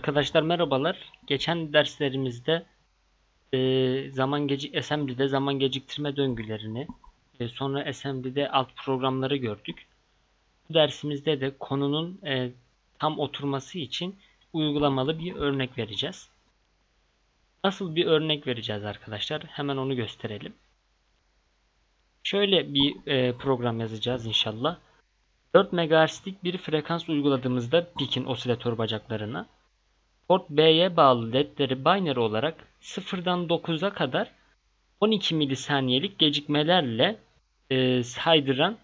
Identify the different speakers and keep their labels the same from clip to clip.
Speaker 1: Arkadaşlar merhabalar. Geçen derslerimizde e, zaman gecik assembly'de zaman geciktirme döngülerini, e, sonra assembly'de alt programları gördük. Bu dersimizde de konunun e, tam oturması için uygulamalı bir örnek vereceğiz. Nasıl bir örnek vereceğiz arkadaşlar? Hemen onu gösterelim. Şöyle bir e, program yazacağız inşallah. 4 MHz'lik bir frekans uyguladığımızda pikin osilatör bacaklarına port B'ye bağlı ledleri binary olarak 0'dan 9'a kadar 12 milisaniyelik gecikmelerle e, saydıran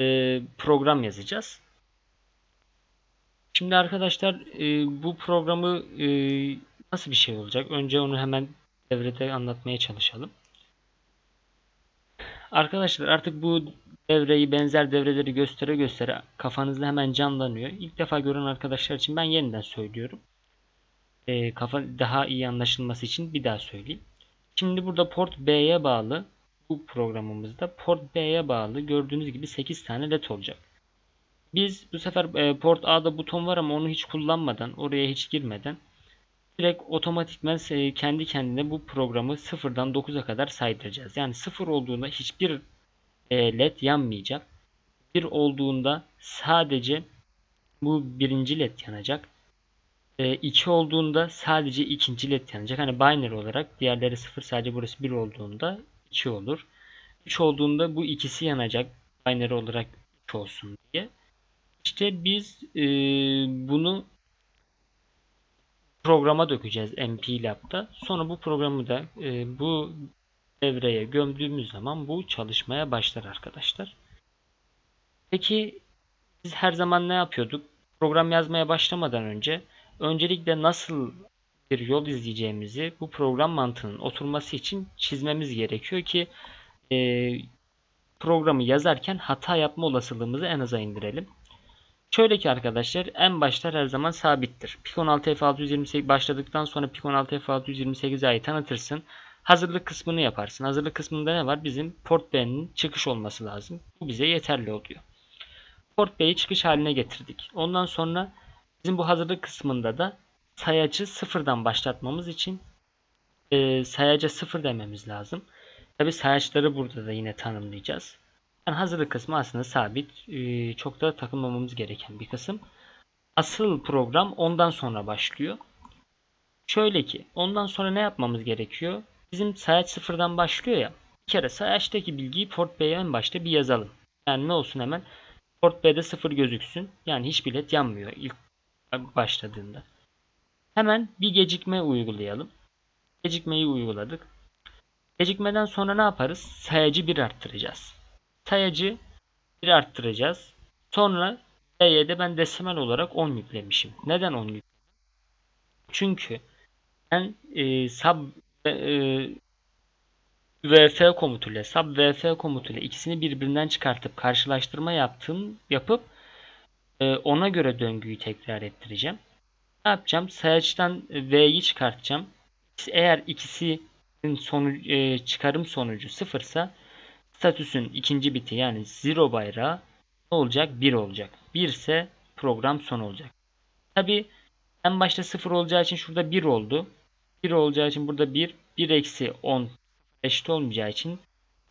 Speaker 1: e, program yazacağız. Şimdi arkadaşlar e, bu programı e, nasıl bir şey olacak? Önce onu hemen devrede anlatmaya çalışalım. Arkadaşlar artık bu devreyi benzer devreleri göstere göstere kafanızda hemen canlanıyor. İlk defa gören arkadaşlar için ben yeniden söylüyorum. E, kafa daha iyi anlaşılması için bir daha söyleyeyim. Şimdi burada port B'ye bağlı bu programımızda port B'ye bağlı gördüğünüz gibi 8 tane led olacak. Biz bu sefer e, port A'da buton var ama onu hiç kullanmadan oraya hiç girmeden direkt otomatikmen e, kendi kendine bu programı sıfırdan 9'a kadar saydıracağız. Yani sıfır olduğunda hiçbir e, led yanmayacak. Bir olduğunda sadece bu birinci led yanacak. 2 olduğunda sadece ikinci led yanacak. Hani binary olarak diğerleri 0 sadece burası 1 olduğunda 2 olur. 3 olduğunda bu ikisi yanacak. Binary olarak 3 olsun diye. İşte biz e, bunu programa dökeceğiz MP Lab'da. Sonra bu programı da e, bu devreye gömdüğümüz zaman bu çalışmaya başlar arkadaşlar. Peki biz her zaman ne yapıyorduk? Program yazmaya başlamadan önce öncelikle nasıl bir yol izleyeceğimizi bu program mantığının oturması için çizmemiz gerekiyor ki e, programı yazarken hata yapma olasılığımızı en aza indirelim. Şöyle ki arkadaşlar en başlar her zaman sabittir. PIC 16 F628 başladıktan sonra PIC 16 F628'i tanıtırsın. Hazırlık kısmını yaparsın. Hazırlık kısmında ne var? Bizim port B'nin çıkış olması lazım. Bu bize yeterli oluyor. Port B'yi çıkış haline getirdik. Ondan sonra bizim bu hazırlık kısmında da sayacı sıfırdan başlatmamız için e, sayaca sıfır dememiz lazım. Tabi sayaçları burada da yine tanımlayacağız. Yani hazırlık kısmı aslında sabit. E, çok da takılmamamız gereken bir kısım. Asıl program ondan sonra başlıyor. Şöyle ki ondan sonra ne yapmamız gerekiyor? Bizim sayaç sıfırdan başlıyor ya. Bir kere sayaçtaki bilgiyi port B'ye en başta bir yazalım. Yani ne olsun hemen? Port B'de sıfır gözüksün. Yani hiç bilet yanmıyor ilk başladığında. Hemen bir gecikme uygulayalım. Gecikmeyi uyguladık. Gecikmeden sonra ne yaparız? Sayacı bir arttıracağız. Sayacı bir arttıracağız. Sonra B'ye de ben desimal olarak 10 yüklemişim. Neden 10 yüklemişim? Çünkü ben e, sub e, VF komutuyla sub VF komutuyla ikisini birbirinden çıkartıp karşılaştırma yaptım yapıp ona göre döngüyü tekrar ettireceğim. Ne yapacağım? Sayaçtan V'yi çıkartacağım. Eğer ikisinin sonucu, e, çıkarım sonucu sıfırsa statüsün ikinci biti yani zero bayrağı ne olacak? 1 olacak. 1 ise program son olacak. Tabi en başta 0 olacağı için şurada 1 oldu. 1 olacağı için burada 1. 1 eksi 10 eşit olmayacağı için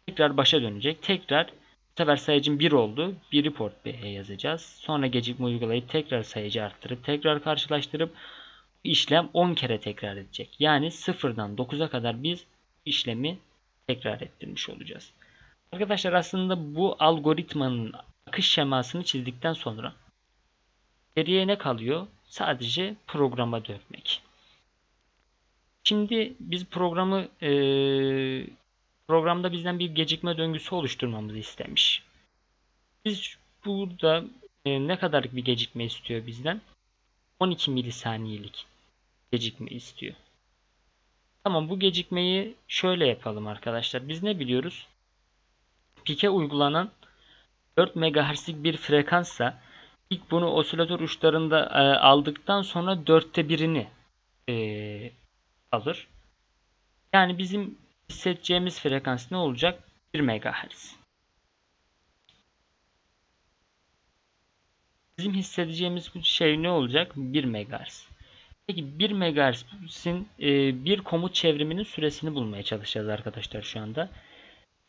Speaker 1: tekrar başa dönecek. Tekrar bu sefer sayıcım 1 oldu. 1'i port B'ye yazacağız. Sonra gecikme uygulayıp tekrar sayıcı arttırıp tekrar karşılaştırıp işlem 10 kere tekrar edecek. Yani 0'dan 9'a kadar biz işlemi tekrar ettirmiş olacağız. Arkadaşlar aslında bu algoritmanın akış şemasını çizdikten sonra geriye ne kalıyor? Sadece programa dönmek. Şimdi biz programı e, programda bizden bir gecikme döngüsü oluşturmamızı istemiş. Biz burada e, ne kadarlık bir gecikme istiyor bizden? 12 milisaniyelik gecikme istiyor. Tamam bu gecikmeyi şöyle yapalım arkadaşlar. Biz ne biliyoruz? Pike uygulanan 4 MHz'lik bir frekanssa ilk bunu osilatör uçlarında e, aldıktan sonra 4'te birini e, alır. Yani bizim hissedeceğimiz frekans ne olacak? 1 MHz. Bizim hissedeceğimiz bu şey ne olacak? 1 MHz. Peki 1 MHz'in e, bir komut çevriminin süresini bulmaya çalışacağız arkadaşlar şu anda.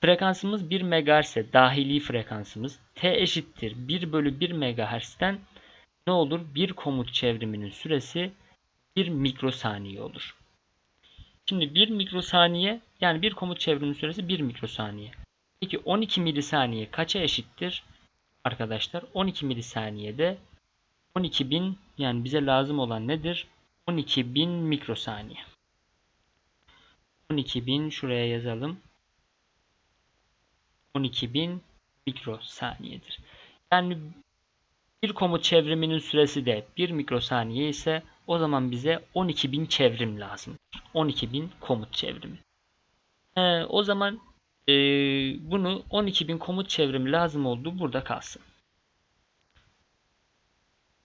Speaker 1: Frekansımız 1 MHz ise dahili frekansımız t eşittir 1 bölü 1 MHz'den ne olur? Bir komut çevriminin süresi 1 mikrosaniye olur. Şimdi 1 mikrosaniye yani bir komut çevriminin süresi 1 mikrosaniye. Peki 12 milisaniye kaça eşittir? Arkadaşlar 12 milisaniyede 12.000 yani bize lazım olan nedir? 12.000 mikrosaniye. 12.000 şuraya yazalım. 12.000 mikrosaniyedir. Yani bir komut çevriminin süresi de 1 mikrosaniye ise o zaman bize 12.000 çevrim lazım. 12.000 komut çevrimi. Ee, o zaman e, bunu 12.000 komut çevrimi lazım olduğu burada kalsın.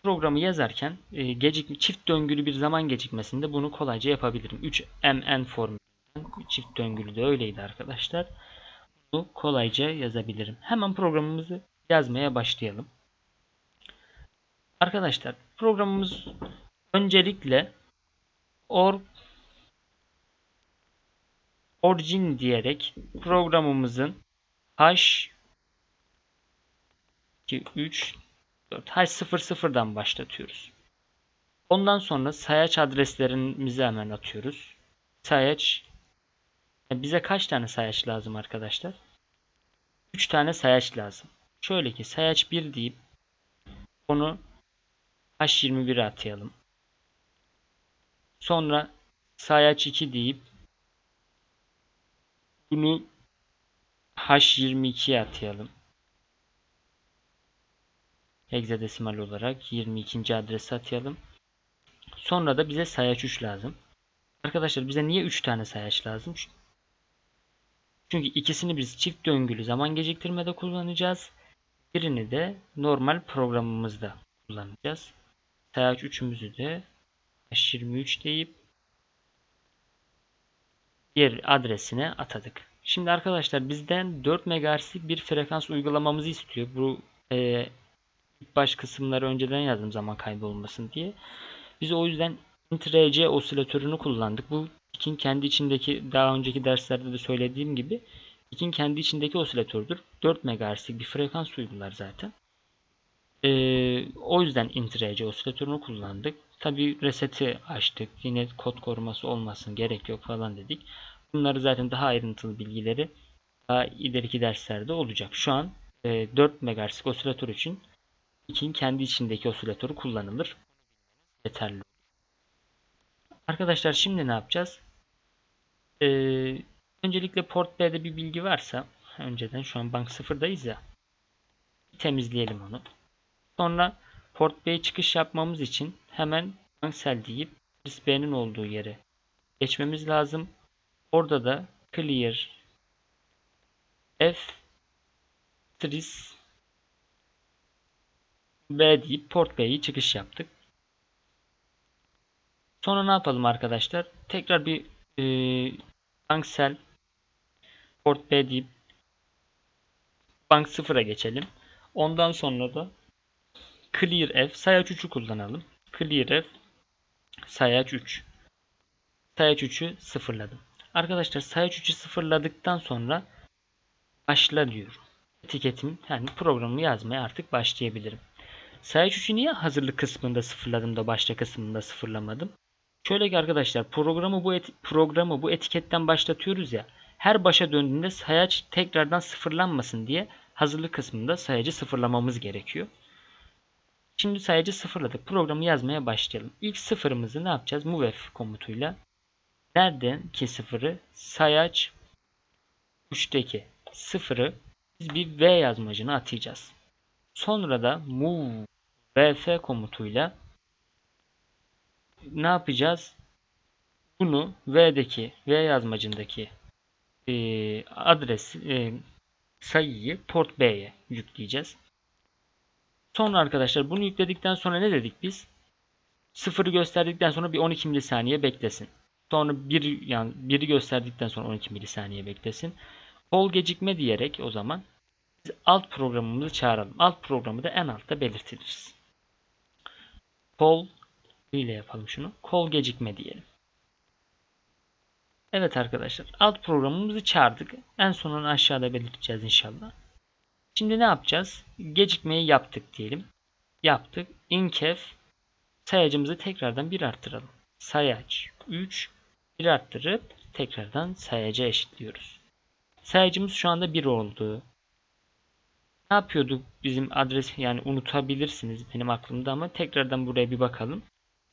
Speaker 1: Programı yazarken e, gecikme, çift döngülü bir zaman gecikmesinde bunu kolayca yapabilirim. 3mn formülünden çift döngülü de öyleydi arkadaşlar. Bunu kolayca yazabilirim. Hemen programımızı yazmaya başlayalım. Arkadaşlar programımız öncelikle or origin diyerek programımızın h 2 3 4 h00'dan başlatıyoruz. Ondan sonra sayaç adreslerimizi hemen atıyoruz. Sayaç bize kaç tane sayaç lazım arkadaşlar? 3 tane sayaç lazım. Şöyle ki sayaç 1 deyip onu H21'e atayalım. Sonra sayaç 2 deyip bunu H22'ye atayalım. Hexadesimal olarak 22. adrese atayalım. Sonra da bize sayaç 3 lazım. Arkadaşlar bize niye 3 tane sayaç lazım? Çünkü ikisini biz çift döngülü zaman geciktirmede kullanacağız. Birini de normal programımızda kullanacağız. Sayaç 3'ümüzü de H23 deyip diğer adresine atadık. Şimdi arkadaşlar bizden 4 MHz'lik bir frekans uygulamamızı istiyor. Bu e, baş kısımları önceden yazdım zaman kaybı olmasın diye. Biz o yüzden int-rc osilatörünü kullandık. Bu Pick'in kendi içindeki daha önceki derslerde de söylediğim gibi Pick'in kendi içindeki osilatördür. 4 MHz'lik bir frekans uygular zaten. Ee, o yüzden int-rc osilatörünü kullandık. Tabi reseti açtık. Yine kod koruması olmasın gerek yok falan dedik. Bunları zaten daha ayrıntılı bilgileri daha ileriki derslerde olacak. Şu an e, 4 MHz'lik osilatör için Pick'in kendi içindeki osilatörü kullanılır. Yeterli. Arkadaşlar şimdi ne yapacağız? Ee, öncelikle port B'de bir bilgi varsa önceden şu an bank sıfırdayız ya temizleyelim onu. Sonra port B'ye çıkış yapmamız için hemen cancel deyip B'nin olduğu yere geçmemiz lazım. Orada da clear F tris B deyip port B'yi çıkış yaptık. Sonra ne yapalım arkadaşlar? Tekrar bir e, cancel port B deyip bank 0'a geçelim. Ondan sonra da clear F sayaç 3'ü kullanalım. Clear F sayaç 3. Sayaç 3'ü sıfırladım. Arkadaşlar sayaç 3'ü sıfırladıktan sonra başla diyorum. Etiketim yani programı yazmaya artık başlayabilirim. Sayaç 3'ü niye hazırlık kısmında sıfırladım da başla kısmında sıfırlamadım? Şöyle ki arkadaşlar programı bu programı bu etiketten başlatıyoruz ya. Her başa döndüğünde sayaç tekrardan sıfırlanmasın diye hazırlık kısmında sayacı sıfırlamamız gerekiyor. Şimdi sayacı sıfırladık. Programı yazmaya başlayalım. İlk sıfırımızı ne yapacağız? Movef komutuyla. Nereden ki sıfırı? Sayaç 3'teki sıfırı biz bir V yazmacına atacağız. Sonra da move vf komutuyla ne yapacağız? Bunu V'deki V yazmacındaki e, adres e, sayıyı port B'ye yükleyeceğiz. Sonra arkadaşlar bunu yükledikten sonra ne dedik biz? Sıfırı gösterdikten sonra bir 12 milisaniye beklesin. Sonra bir yani biri gösterdikten sonra 12 milisaniye beklesin. Kol gecikme diyerek o zaman biz alt programımızı çağıralım. Alt programı da en altta belirtiriz. Kol ile yapalım şunu. Kol gecikme diyelim. Evet arkadaşlar alt programımızı çağırdık. En sonunu aşağıda belirteceğiz inşallah. Şimdi ne yapacağız? Gecikmeyi yaptık diyelim. Yaptık. Inkef sayacımızı tekrardan bir arttıralım. Sayaç 3 bir arttırıp tekrardan sayaca eşitliyoruz. Sayacımız şu anda 1 oldu. Ne yapıyorduk bizim adres yani unutabilirsiniz benim aklımda ama tekrardan buraya bir bakalım.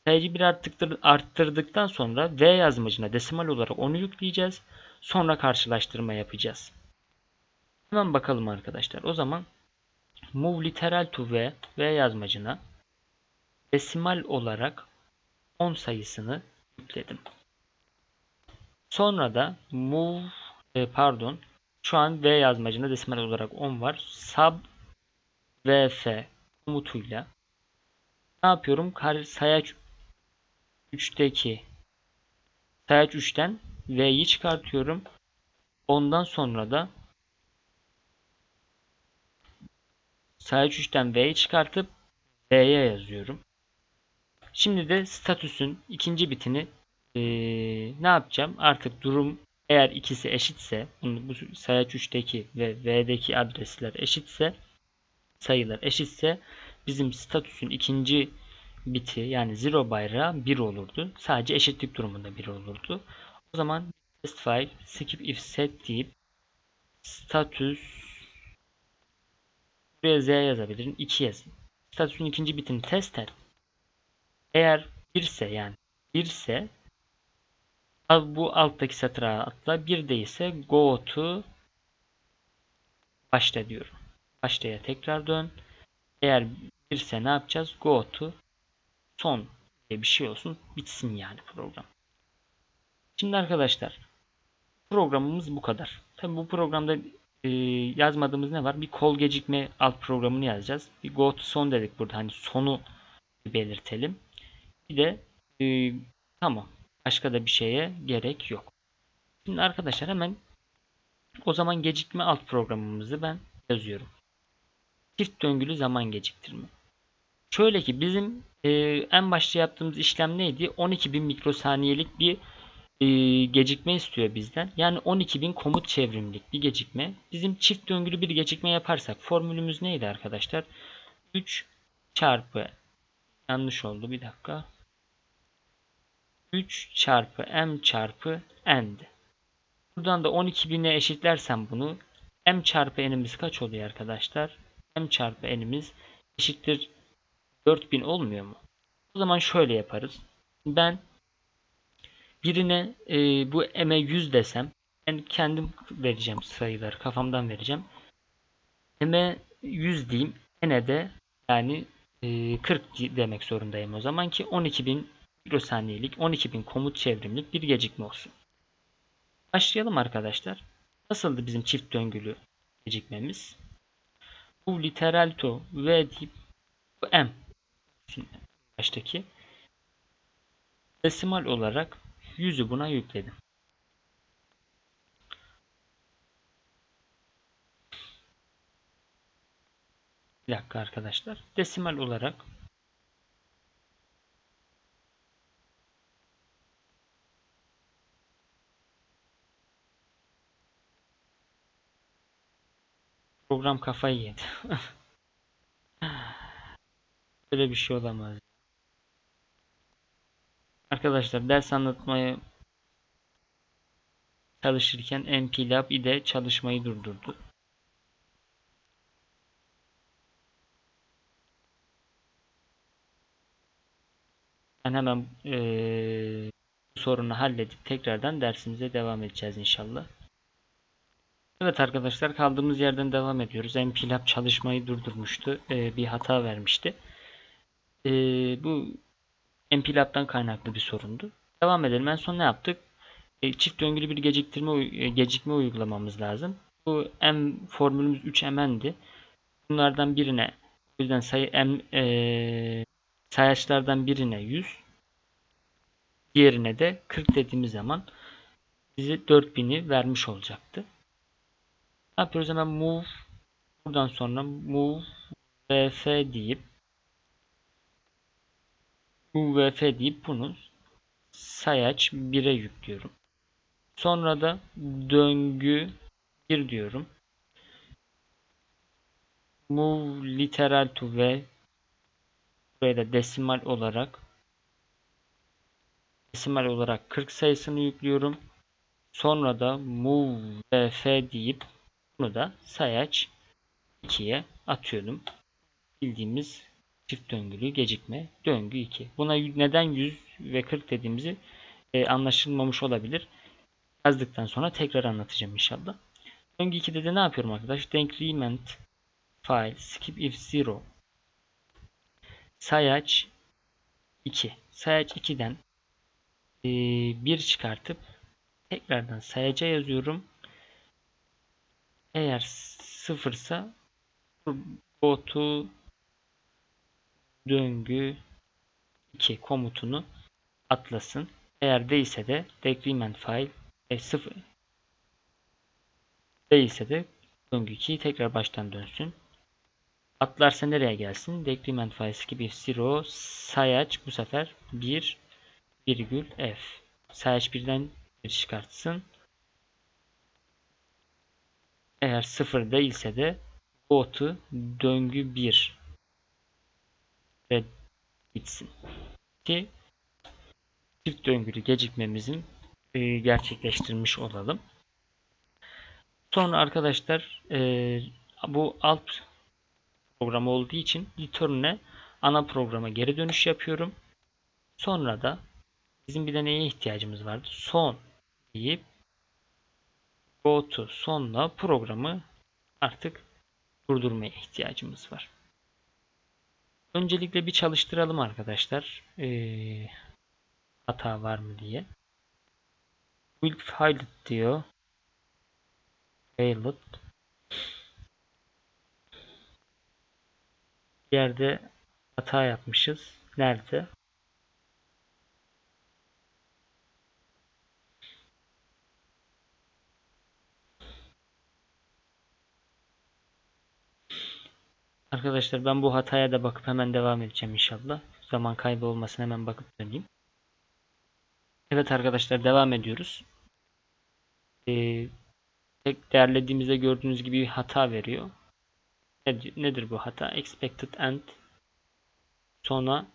Speaker 1: Sayıcı bir arttırdır, arttırdıktan sonra V yazmacına desimal olarak onu yükleyeceğiz. Sonra karşılaştırma yapacağız. Hemen bakalım arkadaşlar. O zaman move literal to V, V yazmacına desimal olarak 10 sayısını yükledim. Sonra da move e, pardon şu an V yazmacında desimal olarak 10 var. Sub VF komutuyla ne yapıyorum? Sayaç 3'teki sayaç 3'ten V'yi çıkartıyorum. Ondan sonra da sayaç 3'ten V'yi çıkartıp V'ye yazıyorum. Şimdi de statüsün ikinci bitini ee, ne yapacağım? Artık durum eğer ikisi eşitse bu sayaç 3'teki ve V'deki adresler eşitse sayılar eşitse bizim statüsün ikinci biti yani zero bayrağı 1 olurdu. Sadece eşitlik durumunda 1 olurdu. O zaman test file skip if set deyip status buraya z yazabilirim. 2 yazın. Statüsün ikinci bitini test et. Eğer 1 ise yani 1 ise bu alttaki satıra atla. Bir değilse go to başta diyorum. Baştaya tekrar dön. Eğer birse ne yapacağız? Go to son diye bir şey olsun. Bitsin yani program. Şimdi arkadaşlar programımız bu kadar. Tabi bu programda e, yazmadığımız ne var? Bir kol gecikme alt programını yazacağız. Bir go to son dedik burada. Hani sonu belirtelim. Bir de e, tamam Başka da bir şeye gerek yok. Şimdi arkadaşlar hemen o zaman gecikme alt programımızı ben yazıyorum. Çift döngülü zaman geciktirme. Şöyle ki bizim e, en başta yaptığımız işlem neydi? 12.000 mikrosaniyelik bir e, gecikme istiyor bizden. Yani 12.000 komut çevrimlik bir gecikme. Bizim çift döngülü bir gecikme yaparsak formülümüz neydi arkadaşlar? 3 çarpı yanlış oldu bir dakika. 3 çarpı m çarpı n'di. Buradan da 12.000'e eşitlersem bunu m çarpı n'imiz kaç oluyor arkadaşlar? m çarpı n'imiz eşittir 4000 olmuyor mu? O zaman şöyle yaparız. Ben birine e, bu m'e 100 desem ben kendim vereceğim sayıları kafamdan vereceğim. m'e 100 diyeyim. n'e de yani e, 40 demek zorundayım o zaman ki 12.000 mikrosaniyelik 12.000 komut çevrimlik bir gecikme olsun. Başlayalım arkadaşlar. Nasıldı bizim çift döngülü gecikmemiz? Bu literal to v deyip bu m baştaki desimal olarak 100'ü buna yükledim. Bir dakika arkadaşlar. Desimal olarak Program kafayı yedi. Böyle bir şey olamaz. Arkadaşlar ders anlatmaya çalışırken MPLab ile çalışmayı durdurdu. Ben hemen ee, bu sorunu halledip tekrardan dersimize devam edeceğiz inşallah. Evet arkadaşlar kaldığımız yerden devam ediyoruz. MPLab çalışmayı durdurmuştu. Ee, bir hata vermişti. Ee, bu MPLab'dan kaynaklı bir sorundu. Devam edelim. En son ne yaptık? Ee, çift döngülü bir geciktirme e, gecikme uygulamamız lazım. Bu M formülümüz 3MN'di. Bunlardan birine o yüzden sayı M e, sayaçlardan birine 100 diğerine de 40 dediğimiz zaman bize 4000'i vermiş olacaktı. Ne yapıyoruz? Hemen move buradan sonra move vf deyip UVF deyip bunu sayaç 1'e yüklüyorum. Sonra da döngü 1 diyorum. Move literal to V buraya da desimal olarak desimal olarak 40 sayısını yüklüyorum. Sonra da move vf deyip bunu da sayaç 2'ye atıyorum. Bildiğimiz çift döngülü gecikme döngü 2. Buna neden 100 ve 40 dediğimizi e, anlaşılmamış olabilir. Yazdıktan sonra tekrar anlatacağım inşallah. Döngü 2'de de ne yapıyorum arkadaş? Decrement file skip if 0 sayaç 2. Sayaç 2'den e, 1 çıkartıp tekrardan sayaca yazıyorum. Eğer sıfırsa go to döngü 2 komutunu atlasın. Eğer değilse de decrement file e, 0 değilse de döngü 2'yi tekrar baştan dönsün. Atlarsa nereye gelsin? Decrement file gibi 0 sayaç bu sefer 1 virgül f. Sayaç birden bir çıkartsın. Eğer 0 değilse de botu döngü 1 ve gitsin. Ki çift döngülü gecikmemizin e, gerçekleştirmiş olalım. Sonra arkadaşlar e, bu alt program olduğu için return'e ana programa geri dönüş yapıyorum. Sonra da bizim bir de neye ihtiyacımız vardı? Son deyip go to sonla programı artık durdurmaya ihtiyacımız var. Öncelikle bir çalıştıralım arkadaşlar. Ee, hata var mı diye. Build file diyor. Failed. Bir yerde hata yapmışız. Nerede? Arkadaşlar ben bu hataya da bakıp hemen devam edeceğim inşallah. Zaman kaybı olmasın hemen bakıp döneyim. Evet arkadaşlar devam ediyoruz. Ee, tek değerlediğimizde gördüğünüz gibi bir hata veriyor. Nedir bu hata? Expected end sonra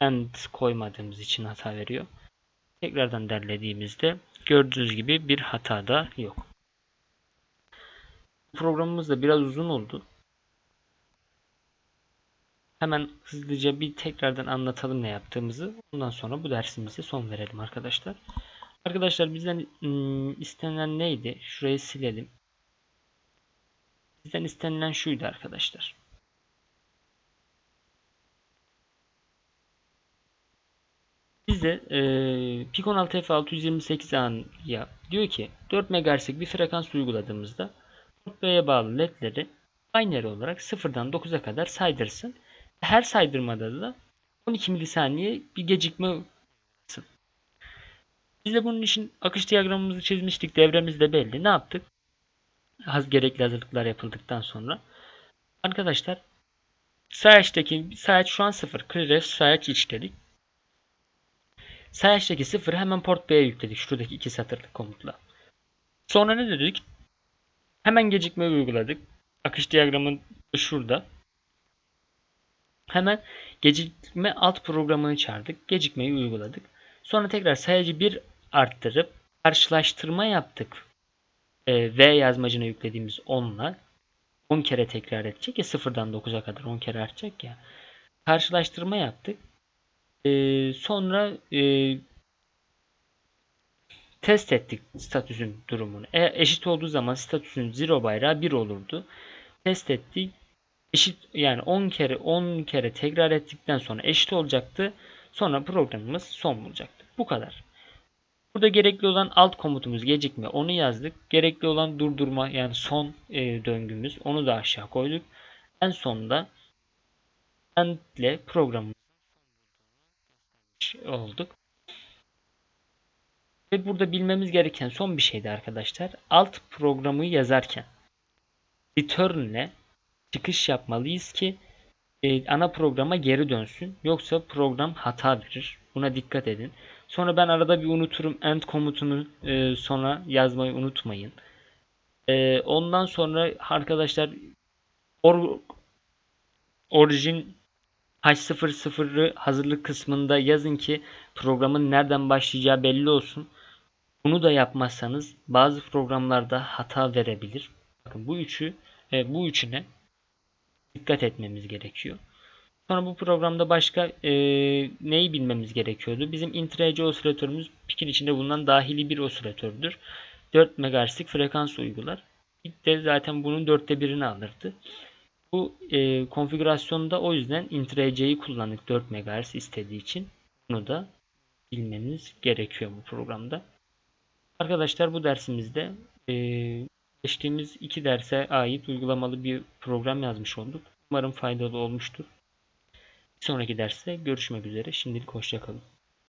Speaker 1: end koymadığımız için hata veriyor. Tekrardan derlediğimizde gördüğünüz gibi bir hata da yok. Programımız da biraz uzun oldu. Hemen hızlıca bir tekrardan anlatalım ne yaptığımızı. Ondan sonra bu dersimize son verelim arkadaşlar. Arkadaşlar bizden ım, istenilen neydi? Şurayı silelim. Bizden istenilen şuydu arkadaşlar. Bize e, PIC 16 F628A'ya diyor ki 4 MHz'lik bir frekans uyguladığımızda B'ye bağlı ledleri binary olarak 0'dan 9'a kadar saydırsın. Her saydırmada da 12 milisaniye bir gecikme. Biz de bunun için akış diyagramımızı çizmiştik. Devremiz de belli. Ne yaptık? Az gerekli hazırlıklar yapıldıktan sonra. Arkadaşlar sayaçtaki sayaç şu an 0. Clearref sayaç 3 dedik. Sayaçtaki 0 hemen port B'ye yükledik. Şuradaki iki satırlık komutla. Sonra ne dedik? Hemen gecikme uyguladık. Akış diyagramı şurada. Hemen gecikme alt programını çağırdık. Gecikmeyi uyguladık. Sonra tekrar sayacı 1 arttırıp karşılaştırma yaptık. Ee, v yazmacına yüklediğimiz 10'la 10 kere tekrar edecek ya 0'dan 9'a kadar 10 kere artacak ya. Karşılaştırma yaptık. Ee, sonra e, test ettik statüsün durumunu. E, eşit olduğu zaman statüsün 0 bayrağı 1 olurdu. Test ettik. Eşit yani 10 kere 10 kere tekrar ettikten sonra eşit olacaktı. Sonra programımız son bulacaktı. Bu kadar. Burada gerekli olan alt komutumuz gecikme. Onu yazdık. Gerekli olan durdurma yani son e, döngümüz. Onu da aşağı koyduk. En sonunda end ile programımızı olduk. Ve burada bilmemiz gereken son bir şeydi arkadaşlar. Alt programı yazarken return ile çıkış yapmalıyız ki e, ana programa geri dönsün. Yoksa program hata verir. Buna dikkat edin. Sonra ben arada bir unuturum. End komutunu e, sonra yazmayı unutmayın. E, ondan sonra arkadaşlar or, orijin H00'ı hazırlık kısmında yazın ki programın nereden başlayacağı belli olsun. Bunu da yapmazsanız bazı programlarda hata verebilir. Bakın bu üçü e, bu üçüne dikkat etmemiz gerekiyor. Sonra bu programda başka e, neyi bilmemiz gerekiyordu? Bizim int osilatörümüz PIC'in içinde bulunan dahili bir osilatördür. 4 MHz'lik frekans uygular. İlk de zaten bunun dörtte birini alırdı. Bu e, konfigürasyonda o yüzden int kullandık 4 MHz istediği için. Bunu da bilmeniz gerekiyor bu programda. Arkadaşlar bu dersimizde e, geçtiğimiz iki derse ait uygulamalı bir program yazmış olduk. Umarım faydalı olmuştur. Bir sonraki derste görüşmek üzere. Şimdilik hoşçakalın.